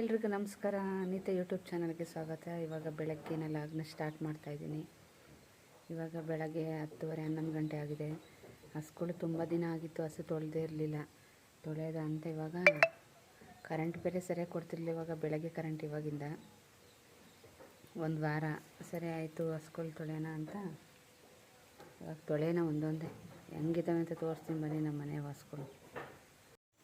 ಎಲ್ರಿಗೂ ನಮಸ್ಕಾರ. ಅನಿತಾ ಯೂಟ್ಯೂಬ್ ಚಾನಲ್ಗೆ ಸ್ವಾಗತ. ಇವಾಗ ಬೆಳಗ್ಗೆನೆ ಲಾಗ್ನ ಸ್ಟಾರ್ಟ್ ಮಾಡ್ತಾಯಿದ್ದೀನಿ ಇವಾಗ ಬೆಳಗ್ಗೆ ಹತ್ತುವರೆ ಹನ್ನೊಂದು ಗಂಟೆ ಆಗಿದೆ. ಹಸುಗಳು ತುಂಬ ದಿನ ಆಗಿತ್ತು, ಹಸು ತೊಳೆದೇ ಇರಲಿಲ್ಲ. ತೊಳೆಯೋದ ಅಂತ ಇವಾಗ ಕರೆಂಟ್ ಬೇರೆ ಸರಿಯಾಗಿ ಕೊಡ್ತಿರ್ಲಿಲ್ಲ ಇವಾಗ ಬೆಳಗ್ಗೆ ಕರೆಂಟ್ ಇವಾಗಿಂದ. ಒಂದು ವಾರ ಸರಿ ಆಯಿತು ಹಸುಗಳು ತೊಳೆಯೋಣ ಅಂತ. ಇವಾಗ ತೊಳೆಯೋಣ ಒಂದೊಂದೇ. ಹೆಂಗಿದ್ದಾವೆ ಅಂತ ತೋರಿಸ್ತೀನಿ ಬನ್ನಿ ನಮ್ಮ ಮನೆ ಹಸುಗಳು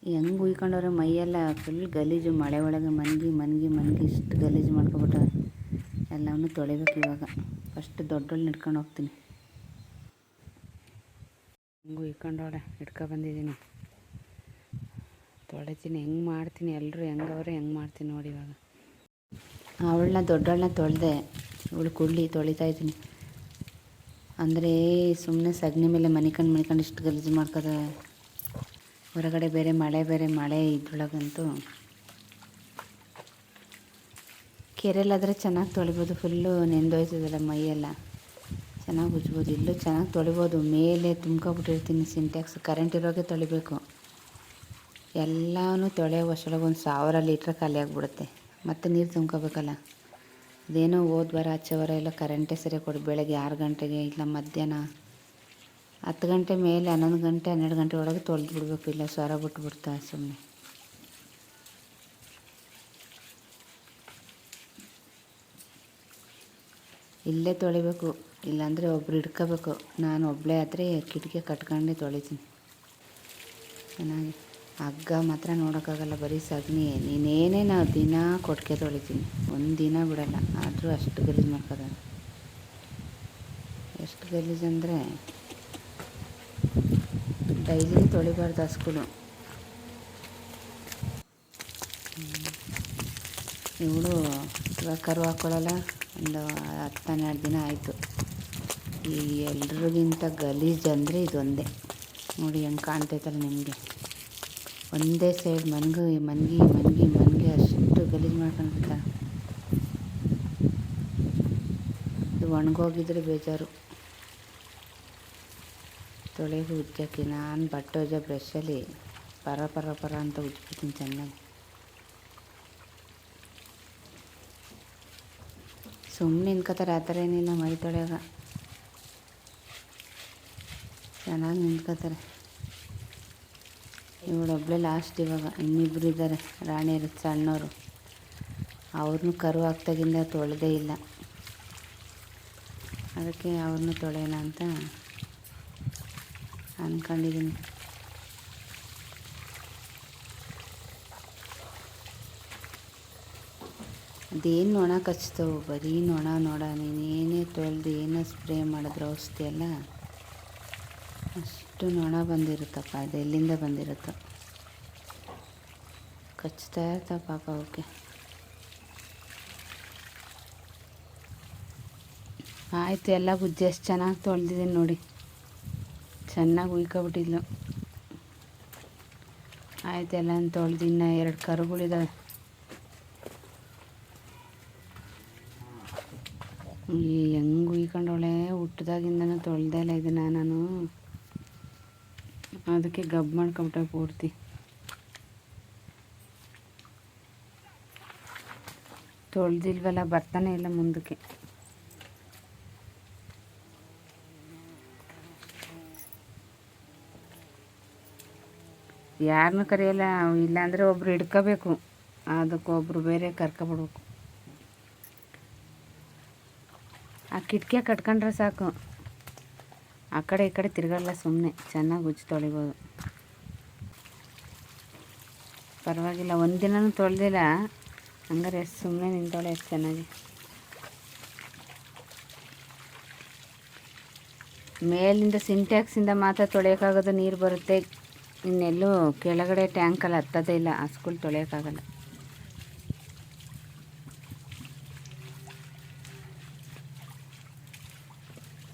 ಹೆಂಗೆ ಉಯ್ಕೊಂಡವ್ರೆ ಮೈಯೆಲ್ಲ ಫುಲ್ ಗಲೀಜು, ಮಳೆ ಒಳಗೆ ಮನ್ಗಿ ಮನ್ಗಿ ಮನ್ಗಿ ಇಷ್ಟು ಗಲೀಜು ಮಾಡ್ಕೊಬಿಟ್ಟ ಎಲ್ಲವನ್ನೂ ತೊಳಿಬೇಕು ಇವಾಗ. ಫಸ್ಟ್ ದೊಡ್ಡೋಳು ಹಿಡ್ಕೊಂಡು ಹೋಗ್ತೀನಿ. ಹೆಂಗೆ ಉಯ್ಕೊಂಡವಳೆ, ಹಿಡ್ಕೊ ಬಂದಿದ್ದೀನಿ. ತೊಳಿತೀನಿ, ಹೆಂಗೆ ಮಾಡ್ತೀನಿ ಎಲ್ಲರೂ ಹೆಂಗವ್ರೆ ಹೆಂಗೆ ಮಾಡ್ತೀನಿ ನೋಡಿ ಇವಾಗ. ಅವಳನ್ನ ದೊಡ್ಡವಳನ್ನ ತೊಳೆದೆ, ಇವಳು ಕುಳ್ಳಿ ತೊಳಿತಾ ಇದ್ದೀನಿ. ಅಂದರೆ ಸುಮ್ಮನೆ ಸಗಣಿ ಮೇಲೆ ಮನಿಕಂಡು ಮನಿಕಂಡು ಇಷ್ಟು ಗಲೀಜು ಮಾಡ್ಕೋದ ಹೊರಗಡೆ ಬೇರೆ ಮಳೆ ಬೇರೆ ಮಳೆ ಇದ್ರೊಳಗಂತೂ ಕೆರೆಯಲ್ಲಾದರೆ ಚೆನ್ನಾಗಿ ತೊಳಿಬೋದು, ಫುಲ್ಲು ನೆಂದೋಯ್ತದಲ್ಲ ಮೈಯೆಲ್ಲ. ಚೆನ್ನಾಗಿ ಉಜ್ಬೋದು, ಇಲ್ಲೂ ಚೆನ್ನಾಗಿ ತೊಳಿಬೋದು. ಮೇಲೆ ತುಂಬ್ಕೊಬಿಟ್ಟಿರ್ತೀನಿ ಸಿಂಟ್ಯಾಕ್ಸ್, ಕರೆಂಟ್ ಇರೋಗೆ ತೊಳಿಬೇಕು. ಎಲ್ಲನೂ ತೊಳೆಯೋ ವರ್ಷೊಳಗೆ ಒಂದು ಸಾವಿರ ಲೀಟ್ರ್ ಖಾಲಿ ಆಗಿಬಿಡುತ್ತೆ. ಮತ್ತೆ ನೀರು ತುಂಬ್ಕೋಬೇಕಲ್ಲ. ಅದೇನೋ ಹೋದ್ವಾರ ಹಚ್ಚೋವಾರ ಎಲ್ಲ ಕರೆಂಟೇ ಸರಿ ಕೊಡಿ, ಬೆಳಗ್ಗೆ ಆರು ಗಂಟೆಗೆ ಇಲ್ಲ ಮಧ್ಯಾಹ್ನ. ಹತ್ತು ಗಂಟೆ ಮೇಲೆ, ಹನ್ನೊಂದು ಗಂಟೆ, ಹನ್ನೆರಡು ಗಂಟೆ ಒಳಗೆ ತೊಳೆದು ಬಿಡಬೇಕು. ಇಲ್ಲ ಸ್ವರ ಬಿಟ್ಬಿಡ್ತಾ ಸುಮ್ಮನೆ ಇಲ್ಲೇ ತೊಳಿಬೇಕು. ಇಲ್ಲಾಂದರೆ ಒಬ್ರು ಹಿಡ್ಕೋಬೇಕು. ನಾನು ಒಬ್ಬಳೇ ಆದರೆ ಕಿಟಕಿ ಕಟ್ಕೊಂಡೆ ತೊಳಿತೀನಿ. ಚೆನ್ನಾಗಿ. ಹಗ್ಗ ಮಾತ್ರ ನೋಡೋಕ್ಕಾಗಲ್ಲ. ಬರೀ ಸಗಣಿ. ನೀನೇನೇ ನಾವು ದಿನ ಕೊಟ್ಟಿಗೆ ತೊಳಿತೀನಿ. ಒಂದು ದಿನ ಬಿಡೋಲ್ಲ. ಆದರೂ ಅಷ್ಟು ಗಲೀಜು ಮಾಡ್ಕೋದ ಎಷ್ಟು ಗಲೀಜು ಅಂದರೆ ಡೈಲಿ ತೊಳಿಬಾರ್ದು ಹಸ್ಗಳು ಇವಳು ಇವಾಗ ಕರು ಹಾಕ್ಕೊಳ್ಳಲ್ಲ ಒಂದು ಹತ್ತು ಹನ್ನೆರಡು ದಿನ ಆಯಿತು. ಈ ಎಲ್ರಿಗಿಂತ ಗಲೀಜು ಅಂದರೆ ಇದೊಂದೇ. ನೋಡಿ ಹೆಂಗೆ ಕಾಣ್ತೈತಲ್ಲ ನಿಮಗೆ. ಒಂದೇ ಸೈಡ್ ಮನ್ಗು ಮನ್ಗಿ ಮನ್ಗಿ ಮನ್ಗಿ ಅಷ್ಟು ಗಲೀಜು ಮಾಡ್ಕೊಂಡಿರ್ತಾರೆ ಇದು ಒಣಗೋಗಿದ್ರೆ ಬೇಜಾರು. ತೊಳೆದು ಉಜ್ಜಕ್ಕೆ ನಾನು ಬಟ್ಟೆ ಉಜ್ಜೋ ಬ್ರಷಲ್ಲಿ ಪರ ಪರ ಪರ ಅಂತ ಉಜ್ಬಿಡ್ತೀನಿ ಚೆನ್ನಾಗಿ. ಸುಮ್ಮನೆ ನಿಂತ್ಕೋತಾರೆ ಆ ಥರ ಏನಿಲ್ಲ ಮೈ ತೊಳೆಯಾಗ. ಚೆನ್ನಾಗಿ ನಿಂತ್ಕೋತಾರೆ. ಇವಳೊಬ್ಬಳೆ ಲಾಸ್ಟ್ ಇವಾಗ, ಇನ್ನಿಬ್ರು ಇದ್ದಾರೆ ರಾಣಿಯರು ಸಣ್ಣವರು. ಅವ್ರನ್ನೂ ಕರು ಹಾಕ್ದಾಗಿಂದ ತೊಳೆದೇ ಇಲ್ಲ. ಅದಕ್ಕೆ ಅವ್ರನ್ನೂ ತೊಳೆಯೋಣ ಅಂತ ಅಂದ್ಕೊಂಡಿದ್ದೀನಿ ಅದೇನು ನೊಣ ಕಚ್ತವು? ಬರೀ ನೊಣ ನೋಡ. ಏನೇ ತೊಳೆದು ಏನೋ ಸ್ಪ್ರೇ ಮಾಡಿದ್ರು ಔಷಧಿ ಎಲ್ಲ? ಅಷ್ಟು ನೊಣ ಬಂದಿರುತ್ತಪ್ಪ. ಅದು ಎಲ್ಲಿಂದ ಬಂದಿರುತ್ತೋ? ಕಚ್ತಾ ಇರ್ತಾವ ಪಾಪ ಓಕೆ ಆಯಿತು, ಎಲ್ಲ ಬುದ್ಧಿ ಎಷ್ಟು ಚೆನ್ನಾಗಿ ತೊಳೆದಿದ್ದೀನಿ ನೋಡಿ. ಚೆನ್ನಾಗಿ ಉಯ್ಕೊಬಿಟ್ಟಿದ್ಲು ಆಯ್ತು ಎಲ್ಲ ತೊಳೆದು ಇನ್ನು ಎರಡು ಕರುಗಳಿದಾವೆ. ಈ ಹೆಂಗೆ ಉಯ್ಕೊಂಡವಳೆ ಹುಟ್ಟಿದಾಗಿಂದನೂ ತೊಳೆದೇ ಇಲ್ಲ ಇದನ್ನು ನಾನು. ಅದಕ್ಕೆ ಗಬ್ ಮಾಡ್ಕೊಬಿಟ್ಟೆ ಪೂರ್ತಿ. ತೊಳೆದಿಲ್ವಲ್ಲ, ಬರ್ತಾನೆ ಇಲ್ಲ ಮುಂದಕ್ಕೆ. ಯಾರನ್ನೂ ಕರೆಯಲ್ಲ, ಇಲ್ಲಾಂದರೆ ಒಬ್ಬರು ಹಿಡ್ಕೋಬೇಕು. ಅದಕ್ಕೊಬ್ರು ಬೇರೆ ಕರ್ಕೊಬಿಡ್ಬೇಕು. ಆ ಕಿಟಕಿ ಕಟ್ಕೊಂಡ್ರೆ ಸಾಕು. ಆ ಕಡೆ ಈ ಕಡೆ ತಿರ್ಗಲ್ಲ ಸುಮ್ಮನೆ ಚೆನ್ನಾಗಿ ಉಜ್ಜಿ ತೊಳಿಬೋದು. ಪರವಾಗಿಲ್ಲ ಒಂದಿನನೂ ತೊಳೆದಿಲ್ಲ. ಹಂಗಾರೆ ಎಷ್ಟು ಸುಮ್ಮನೆ ನಿಂತೊಳೆ ಎಷ್ಟು ಚೆನ್ನಾಗಿ. ಮೇಲಿಂದ ಸಿಂಟ್ಯಾಕ್ಸಿಂದ ಮಾತ್ರ ತೊಳೆಯೋಕ್ಕಾಗೋದು ನೀರು ಬರುತ್ತೆ. ಇನ್ನೆಲ್ಲೂ ಕೆಳಗಡೆ ಟ್ಯಾಂಕಲ್ಲಿ ಹತ್ತೋದೇ ಇಲ್ಲ ಹಸ್ಗಳು ತೊಳೆಯೋಕ್ಕಾಗಲ್ಲ.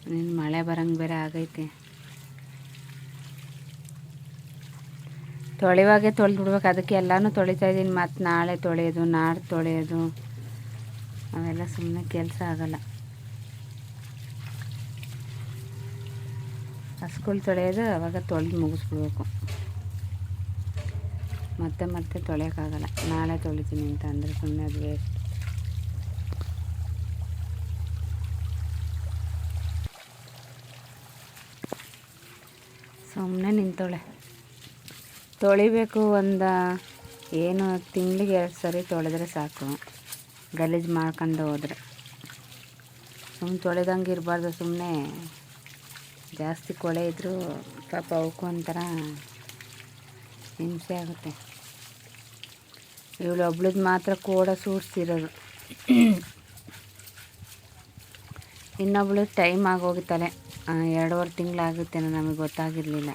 ನೀನು ಮಳೆ ಬರಂಗೆ ಬೇರೆ ಆಗೈತೆ. ತೊಳೆಯುವಾಗೆ ತೊಳೆದು ಬಿಡ್ಬೇಕು, ಅದಕ್ಕೆ ಎಲ್ಲನೂ ತೊಳಿತಾ ಇದ್ದೀನಿ. ಮತ್ತು ನಾಳೆ ತೊಳೆಯೋದು, ನಾಡು ತೊಳೆಯೋದು, ಅವೆಲ್ಲ ಸುಮ್ಮನೆ ಕೆಲಸ ಆಗಲ್ಲ. ಹಸ್ಗಳು ತೊಳೆಯೋದು ಅವಾಗ ತೊಳೆದು ಮುಗಿಸ್ಬಿಡ್ಬೇಕು. ಮತ್ತೆ ಮತ್ತೆ ತೊಳೆಯೋಕ್ಕಾಗಲ್ಲ. ನಾಳೆ ತೊಳಿತೀನಿ ಅಂತ ಅಂದರೆ ಸುಮ್ಮನೆ ಅದು ವೇಸ್ಟ್ ಸುಮ್ಮನೆ ನಿಂತೊಳೆ. ತೊಳಿಬೇಕು ಒಂದು ಏನು ತಿಂಗಳಿಗೆ ಎರಡು ಸರಿ ತೊಳೆದ್ರೆ ಸಾಕು. ಗಲೀಜು ಮಾಡ್ಕೊಂಡು ಹೋದ್ರೆ. ಸುಮ್ಮನೆ ತೊಳೆದಂಗೆ ಇರಬಾರ್ದು ಸುಮ್ಮನೆ ಜಾಸ್ತಿ ಕೊಳೆ ಇದ್ದರೂ ಪಾಪ ಅವಕ್ಕೂ ಒಂಥರ ಹಿಂಸೆ ಆಗುತ್ತೆ. ಇವಳು ಒಬ್ಳದ್ದು ಮಾತ್ರ ಕೋಡ ಸೂಡ್ಸಿರೋದು ಇನ್ನೊಬ್ಳು ಟೈಮ್ ಆಗೋಗಿತ್ತಾಳೆ ಎರಡೂವರೆ ತಿಂಗಳಾಗುತ್ತೇನೋ ನಮಗೆ ಗೊತ್ತಾಗಿರಲಿಲ್ಲ.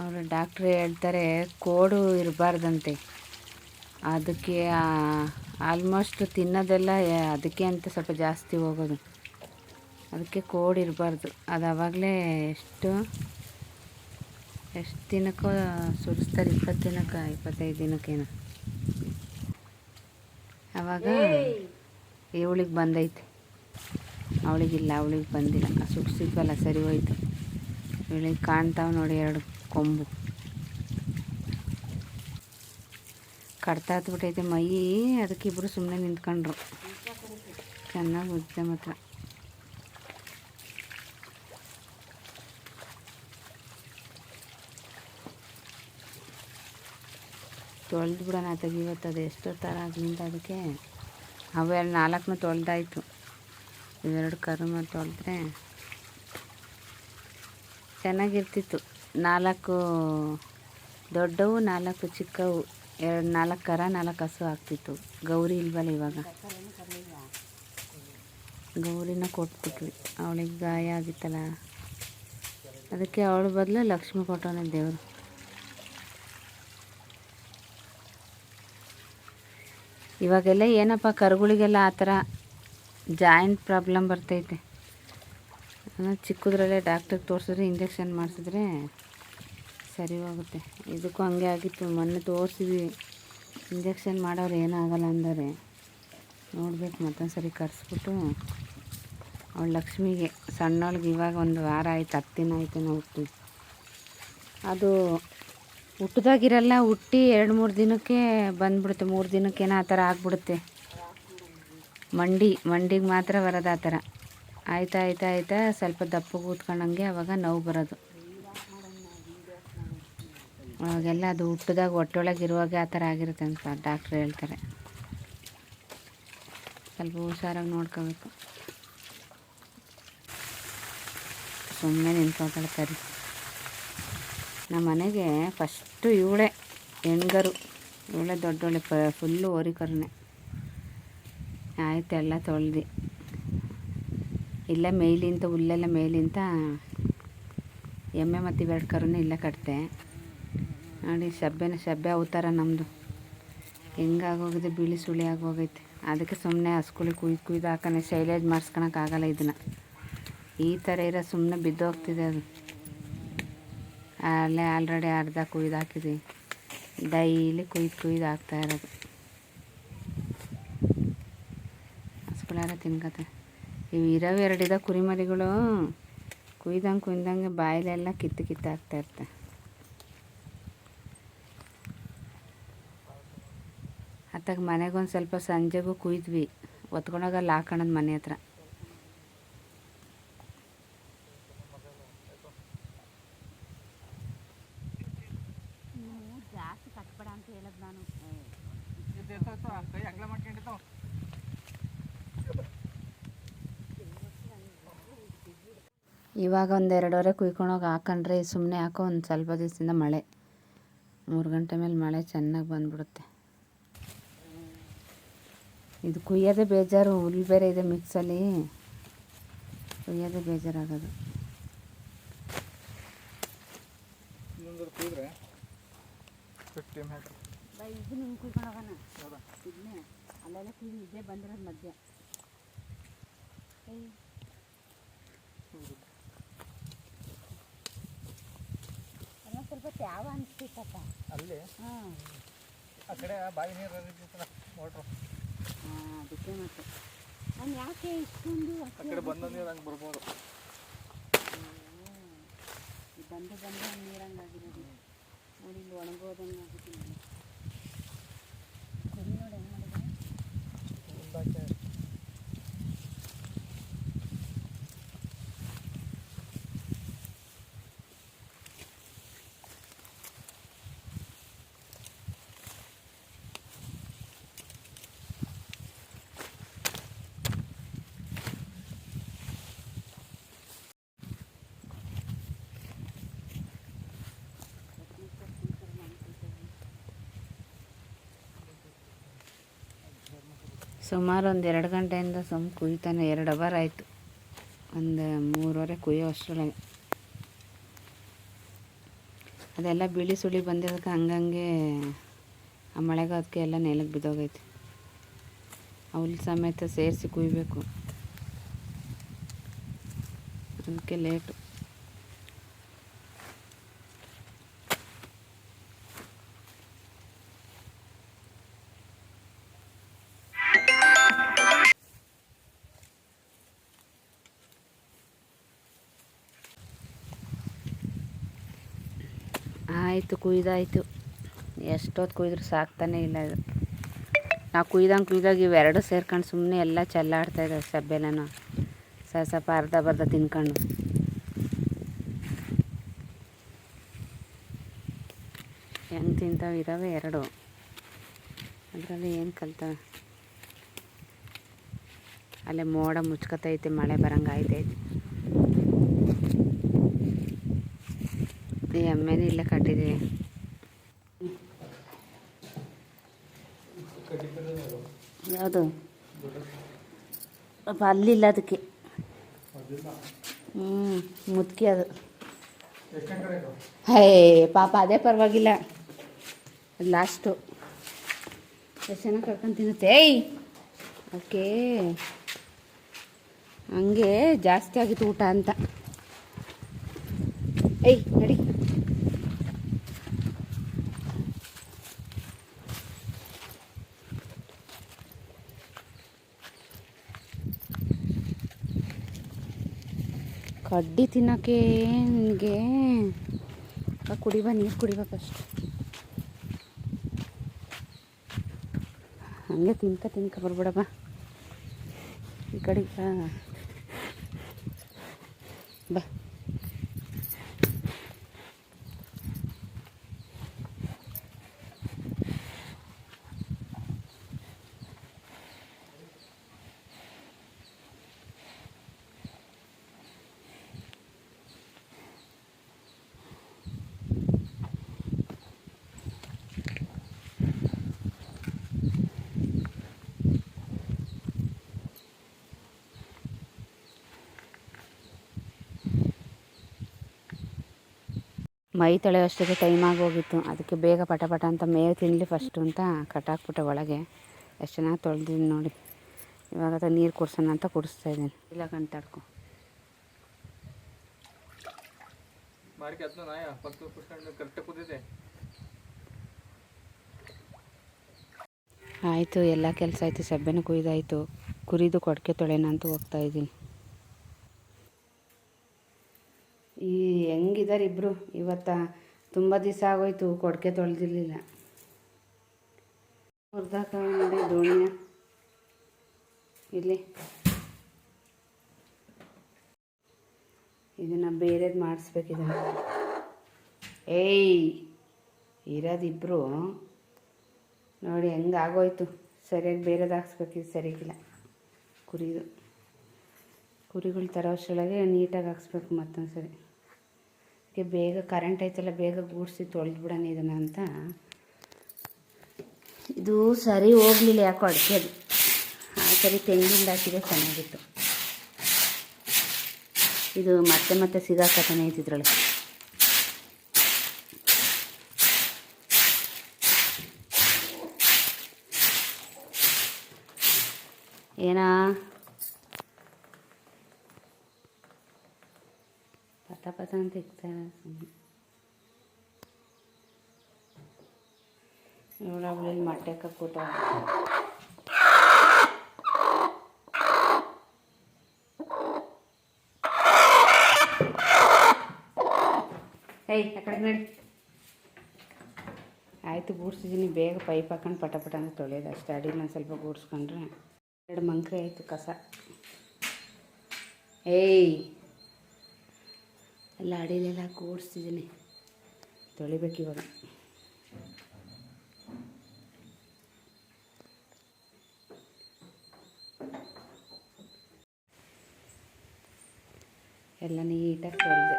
ಅವರು ಡಾಕ್ಟ್ರು ಹೇಳ್ತಾರೆ, ಕೋಡು ಇರಬಾರ್ದಂತೆ. ಅದಕ್ಕೆ ಆಲ್ಮೋಸ್ಟ್ ತಿನ್ನೋದೆಲ್ಲ ಅದಕ್ಕೆ ಅಂತ ಸ್ವಲ್ಪ ಜಾಸ್ತಿ ಹೋಗೋದು. ಅದಕ್ಕೆ ಕೋಡ್ ಇರಬಾರ್ದು. ಅದು ಆವಾಗಲೇ ಎಷ್ಟು ಎಷ್ಟು ದಿನಕ್ಕೂ ಸುರಿಸ್ತಾರೆ? ಇಪ್ಪತ್ತು ದಿನಕ್ಕೆ, ಇಪ್ಪತ್ತೈದು ದಿನಕ್ಕೇನ. ಆವಾಗ ಇವಳಿಗೆ ಬಂದೈತೆ. ಅವಳಿಗಿಲ್ಲ, ಅವಳಿಗೆ ಬಂದಿಲ್ಲ. ಸುಗ್ಸಿದ್ವಲ್ಲ ಸರಿ ಹೋಯ್ತು. ಇವಳಿಗೆ ಕಾಣ್ತಾವೆ ನೋಡಿ ಎರಡು ಕೊಂಬು. ಕಡ್ತಾ ಹತ್ಬಿಟ್ಟೈತೆ ಮೈ, ಅದಕ್ಕೆ ಇಬ್ಬರು ಸುಮ್ಮನೆ ನಿಂತ್ಕೊಂಡ್ರು. ಚೆನ್ನಾಗಿ ಉಜ್ಜೆ ಮಾತ್ರ. ತೊಳೆದು ಬಿಡೋಣ ತೆಗಿವತ್ತು ಅದು ಎಷ್ಟೋ ಥರ ಆಗಿಂದ ಅದಕ್ಕೆ. ಅವೆರಡು ನಾಲ್ಕನೂ ತೊಳೆದಾಯ್ತು. ಇವೆರಡು ಕರುಮ ತೊಳೆದ್ರೆ ಚೆನ್ನಾಗಿರ್ತಿತ್ತು. ನಾಲ್ಕು ದೊಡ್ಡವು, ನಾಲ್ಕು ಚಿಕ್ಕವು, ಎರಡು ನಾಲ್ಕು ಕರ, ನಾಲ್ಕು ಹಸು ಆಗ್ತಿತ್ತು. ಗೌರಿ ಇಲ್ವಲ್ಲ ಇವಾಗ? ಗೌರಿನ ಕೊಟ್ಬಿಟ್ವಿ. ಅವಳಿಗೆ ಗಾಯ ಆಗಿತ್ತಲ್ಲ. ಅದಕ್ಕೆ ಅವಳ ಬದಲು ಲಕ್ಷ್ಮಿ ಕೊಟ್ಟವನೇ ದೇವರು. ಇವಾಗೆಲ್ಲ ಏನಪ್ಪ, ಕರುಗಳಿಗೆಲ್ಲ ಆ ಥರ ಜಾಯಿಂಟ್ ಪ್ರಾಬ್ಲಮ್ ಬರ್ತೈತೆ. ಚಿಕ್ಕದ್ರಲ್ಲೇ ಡಾಕ್ಟ್ರಿಗೆ ತೋರಿಸಿದ್ರೆ ಇಂಜೆಕ್ಷನ್ ಮಾಡಿಸಿದ್ರೆ ಸರಿ ಹೋಗುತ್ತೆ ಇದಕ್ಕೂ ಹಂಗೆ ಆಗಿತ್ತು. ಮೊನ್ನೆ ತೋರಿಸಿದ್ವಿ. ಇಂಜೆಕ್ಷನ್ ಮಾಡೋರು ಏನಾಗಲ್ಲ ಅಂದರೆ ನೋಡ್ಬೇಕು ಮತ್ತೊಂದು ಸರಿ ಕರೆಸ್ಬಿಟ್ಟು. ಅವಳು ಲಕ್ಷ್ಮಿಗೆ, ಸಣ್ಣವಳಿಗೆ ಇವಾಗ ಒಂದು ವಾರ ಆಯ್ತು, ಹತ್ತು ದಿನ ಆಯ್ತು ನಾವು ಅದು ಹುಟ್ಟಿದಾಗಿರಲ್ಲ ಹುಟ್ಟಿ ಎರಡು ಮೂರು ದಿನಕ್ಕೆ ಬಂದ್ಬಿಡುತ್ತೆ. ಮೂರು ದಿನಕ್ಕೇನೋ ಆ ಥರ ಆಗ್ಬಿಡುತ್ತೆ. ಮಂಡಿ, ಮಂಡಿಗೆ ಮಾತ್ರ ಬರೋದು ಆ ಥರ. ಆಯ್ತಾ ಆಯ್ತಾ ಆಯ್ತಾ ಸ್ವಲ್ಪ ದಪ್ಪ ಕೂತ್ಕೊಂಡಂಗೆ ಅವಾಗ ನೋವು ಬರೋದು. ಅವಾಗೆಲ್ಲ ಅದು ಹುಟ್ಟಿದಾಗ ಹೊಟ್ಟೆೊಳಗೆ ಇರುವಾಗ ಆ ಥರ ಆಗಿರುತ್ತೆ ಅಂತ ಡಾಕ್ಟ್ರು ಹೇಳ್ತಾರೆ. ಸ್ವಲ್ಪ ಹುಷಾರಾಗಿ ನೋಡ್ಕೋಬೇಕು. ಸುಮ್ಮನೆ ನಿಂತ್ಕೊತಾಳೆ ಕರಿ ನಮ್ಮ ಮನೆಗೆ ಫಸ್ಟು ಇವಳೆ ಹೆಂಗರು ಇವಳೆ ದೊಡ್ಡವಳೆ ಪ, ಫುಲ್ಲು ಓರಿಕರುನೆ ಆಯಿತು, ಎಲ್ಲ ತೊಳ್ದು. ಇಲ್ಲ ಮೇಲಿಂತ ಹುಲ್ಲೆಲ್ಲ ಮೇಲಿಂತ ಎಮ್ಮೆ ಮತ್ತು ಇವೆರಡು ಕರುನೇ ಇಲ್ಲ ಕಟ್ತೆ ನೋಡಿ ಸಬ್ಬೆನ ಸಬ್ಬೆ ಅವತಾರ ನಮ್ಮದು ಹೆಂಗಾಗೋಗಿದೆ, ಬಿಳಿ ಸುಳಿ ಆಗೋಗೈತೆ. ಅದಕ್ಕೆ ಸುಮ್ಮನೆ ಹಸ್ಕುಳಿ ಕುಯ್ದು ಕುಯ್ದು ಹಾಕೋಣ ಶೈಲೇಜ್ ಮಾಡಿಸ್ಕೊಳಕ್ಕಾಗಲ್ಲ ಇದನ್ನು. ಈ ಥರ ಇರೋ ಸುಮ್ಮನೆ ಬಿದ್ದೋಗ್ತಿದೆ ಅದು. ಅಲ್ಲೇ ಆಲ್ರೆಡಿ ಅರ್ಧ ಕುಯ್ದು ಹಾಕಿದ್ವಿ. ಡೈಲಿ ಕುಯ್ದು ಕುಯ್ದು ಹಾಕ್ತಾ ಇರೋದು. ಹಸ್ಗಳಾರ ತಿನ್ಕತೆ ಇವು ಇರೋವು ಎರಡಿದ ಕುರಿಮರಿಗಳು ಕುಯ್ದಂಗೆ ಕುಯ್ದಂಗೆ ಬಾಯಲೆಲ್ಲ ಕಿತ್ತು ಕಿತ್ತು ಹಾಕ್ತಾ ಇರ್ತೆ ಅತ್ತಾಗ ಮನೆಗೊಂದು ಸ್ವಲ್ಪ ಸಂಜೆಗೂ ಕುಯ್ದ್ವಿ. ಒತ್ಕೊಂಡೋಗಲ್ಲ ಹಾಕೋಣದು ಮನೆ ಹತ್ರ. ಇವಾಗ ಒಂದು ಎರಡುವರೆ ಕುಯ್ಕೊಂಡೋಗಿ ಹಾಕೊಂಡ್ರೆ ಸುಮ್ಮನೆ ಹಾಕೋ ಒಂದು ಸ್ವಲ್ಪ ದಿವಸದಿಂದ ಮಳೆ. ಮೂರು ಗಂಟೆ ಮೇಲೆ ಮಳೆ ಚೆನ್ನಾಗಿ ಬಂದ್ಬಿಡುತ್ತೆ. ಇದು ಕುಯ್ಯೋದೇ ಬೇಜಾರು ಹುಲ್ ಬೇರೆ ಇದೆ ಮಿಕ್ಸಲ್ಲಿ. ಕುಯ್ಯೋದೇ ಬೇಜಾರಾಗೋದು. ಇನ್ನೊಂದು ಕುಯ್ದ್ರೆ ಟೈಮ್ ಹಾಕಿ ಇದು ನಿಮ್ಗೆ ಕುಯ್ಕೊಂಡೋಗೋಣ ಹೌದಾ? ಇದನ್ನೇ ಅಲ್ಲೆಲ್ಲ ಕುಯ್ದು ಇದೇ ಬಂದಿರೋದು ಮಧ್ಯ. ಸ್ವಲ್ಪ ಅನ್ಸ್ತಿತ್ತಪ್ಪ ಅಲ್ಲಿ? ಹಾಂ. ಆ ಕಡೆ ಬಾವಿ ನೀರು ಹರಿತಿತ್ತಲ್ಲ ಮೋಟ್ರು ಅದಕ್ಕೆ ಮತ್ತೆ. ನಾನು ಯಾಕೆ ಇಷ್ಟೊಂದು ಆ ಕಡೆ ಬಂದ ನೀರು ಹಂಗೆ ಬರ್ಬೋದು. ಬಂದು ಬಂದು ನೀರಂಗಾಗಿರೋದು ನೋಡಿ ಇಲ್ಲಿ ಒಣಗೋದಂಗೆ ಆಗುತ್ತೆ. ಸುಮಾರು ಒಂದು ಎರಡು ಗಂಟೆಯಿಂದ ಸುಮ್ಮ ಕುಯ್ತಾನೆ ಎರಡು ಅವರ್ ಆಯಿತು. ಒಂದು ಮೂರುವರೆ ಕುಯ್ಯೋ ಅಷ್ಟರೊಳಗೆ. ಅದೆಲ್ಲ ಬಿಳಿ ಸುಳಿ ಬಂದಿರೋದಕ್ಕೆ ಹಂಗಂಗೆ ಆ ಮಳೆಗಾದಕ್ಕೆ ಎಲ್ಲ ನೆಲಕ್ಕೆ ಬಿದ್ದೋಗೈತೆ. ಅವ್ಲ ಸಮೇತ ಸೇರಿಸಿ ಕುಯ್ಬೇಕು. ಅದಕ್ಕೆ ಲೇಟು ಆಯಿತು, ಕುಯ್ದಾಯಿತು. ಎಷ್ಟೊತ್ತು ಕುಯ್ದ್ರೂ ಸಾಕ್ತಾನೆ ಇಲ್ಲ ಅದು. ನಾವು ಕುಯ್ದಂಗೆ ಕುಯ್ದಾಗ ಇವೆರಡು ಸೇರ್ಕೊಂಡು ಸುಮ್ಮನೆ ಎಲ್ಲ ಚೆಲ್ಲಾಡ್ತಾ ಇದ್ದಾವೆ ಸ್ವಲ್ಪ ಸ್ವಲ್ಪ ಅರ್ಧ ಬರ್ಧ ತಿನ್ಕೊಂಡು. ಹೆಂಗೆ ತಿಂತಾವೆ ಇದ್ದಾವೆ ಎರಡು. ಅದರಲ್ಲಿ ಏನು ಕಲಿತ ಅಲ್ಲೇ ಮೋಡ ಮುಚ್ಕೊತೈತೆ, ಮಳೆ ಬರಂಗೆ ಈ ಎಮ್ಮೆನೂ ಇಲ್ಲ ಕಟ್ಟಿದ್ದೀವಿ ಯಾವುದು? ಪಾಪ ಅಲ್ಲಿಲ್ಲ ಅದಕ್ಕೆ. ಹ್ಞೂ ಮುದುಕಿ ಅದು. ಹೇ, ಪಾಪ ಅದೇ ಪರವಾಗಿಲ್ಲ. ಲಾಸ್ಟು. ಎಷ್ಟು ಚೆನ್ನಾಗಿ ಕರ್ಕೊಂಡು ತಿನ್ನುತ್ತೆ? ಏಯ್! ಓಕೆ ಹಂಗೆ ಜಾಸ್ತಿ ಆಗಿತ್ತು ಊಟ ಅಂತ. ಏಯ್, ನಡಿ. ಕಡ್ಡಿ ತಿನ್ನೋಕ್ಕೆ ನಿನಗೆ? ಕುಡಿಬ ನೀರು ಕುಡಿಬೇಕು ಫಸ್ಟ್ ಹಂಗೆ ತಿನ್ಕ ತಿನ್ಕ ಬರ್ಬೇಡಪ್ಪ. ಈ ಕಡೆ ಬಾ. ಮೈ ತೊಳೆಯೋಷ್ಟಕ್ಕೆ ಟೈಮ್ ಆಗೋಗಿತ್ತು ಅದಕ್ಕೆ ಬೇಗ ಪಟ ಪಟ ಅಂತ ಮೇವು ತಿನ್ನಲಿ ಫಸ್ಟು ಅಂತ ಕಟ್ಟಾಕ್ಬಿಟ್ಟೆ ಒಳಗೆ. ಎಷ್ಟು ಚೆನ್ನಾಗಿ ತೊಳೆದಿದ್ದೀನಿ ನೋಡಿ. ಇವಾಗ ಅದು ನೀರು ಕುಡ್ಸೋಣ ಅಂತ ಕುಡಿಸ್ತಾ ಇದ್ದೀನಿ. ಇಲ್ಲ ಕೂತಿದೆ ಆಯಿತು ಎಲ್ಲ ಕೆಲಸ ಆಯಿತು ಸಬ್ಬೆನೂ ಕುಯ್ದಾಯಿತು. ಕುರಿದು ಕೊಡಕೆ ತೊಳೆನ ಅಂತ ಹೋಗ್ತಾ ಇದ್ದೀನಿ. ಈ ಹೆಂಗಿದ್ದಾರೆ ಇಬ್ಬರು ಇವತ್ತ ತುಂಬ ದಿವಸ ಆಗೋಯ್ತು, ಕೊಡಕೆ ತೊಳೆದಿರಲಿಲ್ಲ. ಹುರ್ದಾಕ ನೋಡಿ ದೋಣಿನ. ಇಲ್ಲಿ ಇದನ್ನು ಬೇರೆದು ಮಾಡಿಸ್ಬೇಕಿದೆ ಏಯ್! ಇರೋದಿಬ್ರು ನೋಡಿ ಹೆಂಗೆ ಆಗೋಯ್ತು. ಸರಿಯಾಗಿ ಬೇರೆದು ಹಾಕ್ಸ್ಬೇಕಿದ್ದು ಸರಿಗಿಲ್ಲ ಕುರಿದು. ಕುರಿಗಳು ತರೋ ಅಷ್ಟರೊಳಗೆ ನೀಟಾಗಿ ಹಾಕ್ಸ್ಬೇಕು ಮತ್ತೊಂದು ಸರಿ ಅದಕ್ಕೆ ಬೇಗ ಕರೆಂಟ್ ಐತಲ್ಲ, ಬೇಗ ಗೂಡಿಸಿ ತೊಳೆದ್ಬಿಡೋಣ ಇದನ್ನು ಅಂತ. ಇದು ಸರಿ ಹೋಗಲಿಲ್ಲ ಯಾಕೋ ಅಡಿಕೆ ಅದು. ಆ ಸರಿ ತೆಂಗಿಂದ ಹಾಕಿದೆ ಚೆನ್ನಾಗಿತ್ತು. ಇದು ಮತ್ತೆ ಮತ್ತೆ ಸಿಗಾಕತಾನೆ ಇದ್ರೊಳಗೆ ಏನಾ? ಪತ ಪತ ಅಂತ ಇಕ್ತಾರೆ ಸುಮ್ಮನೆ ಇವಳು ಅವಳಲ್ಲಿ ಮಟ್ಟಕ್ಕೆ ಕೂತ ಏಯ್, ಆ ಕಡೆ ನಡಿ. ಆಯಿತು, ಗೂಡ್ಸಿದ್ದೀನಿ. ಬೇಗ ಪೈಪ್ ಹಾಕೊಂಡು ಪಟ ಪಟ ಅಂತ ತೊಳೆಯೋದು ಅಷ್ಟೇ. ಅಡಿಲಿ ಒಂದು ಸ್ವಲ್ಪ ಗೂಡ್ಸ್ಕೊಂಡ್ರೆ. ಎರಡು ಮಂಕ್ರೆ ಆಯಿತು ಕಸ. ಏಯ್ ಎಲ್ಲ ಅಡಿಲೆಲ್ಲ ಕೂಡಿಸ್ತಿದ್ದೀನಿ ತೊಳಿಬೇಕು ಇವಾಗ. ಎಲ್ಲ ನೀಟಾಗಿ ತೊಳೆದೆ.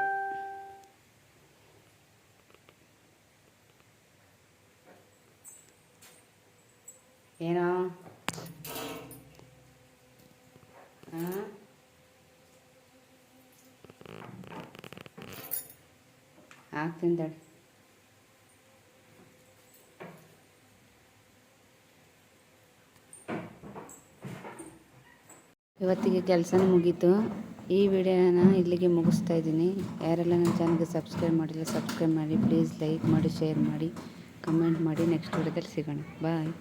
ಏನೋ ಹಾಂ ಹಾಕ್ತೀನಿ ಇವತ್ತಿಗೆ ಕೆಲಸನೂ ಮುಗೀತು. ಈ ವಿಡಿಯೋನ ಇಲ್ಲಿಗೆ ಮುಗಿಸ್ತಾ ಇದ್ದೀನಿ. ಯಾರೆಲ್ಲ ನನ್ನ ಚಾನಲ್ಗೆ ಸಬ್ಸ್ಕ್ರೈಬ್ ಮಾಡಿಲ್ಲ, ಸಬ್ಸ್ಕ್ರೈಬ್ ಮಾಡಿ, ಪ್ಲೀಸ್ ಲೈಕ್ ಮಾಡಿ, ಶೇರ್ ಮಾಡಿ, ಕಮೆಂಟ್ ಮಾಡಿ. ನೆಕ್ಸ್ಟ್ ವಿಡಿಯೋದಲ್ಲಿ ಸಿಗೋಣ. ಬಾಯ್.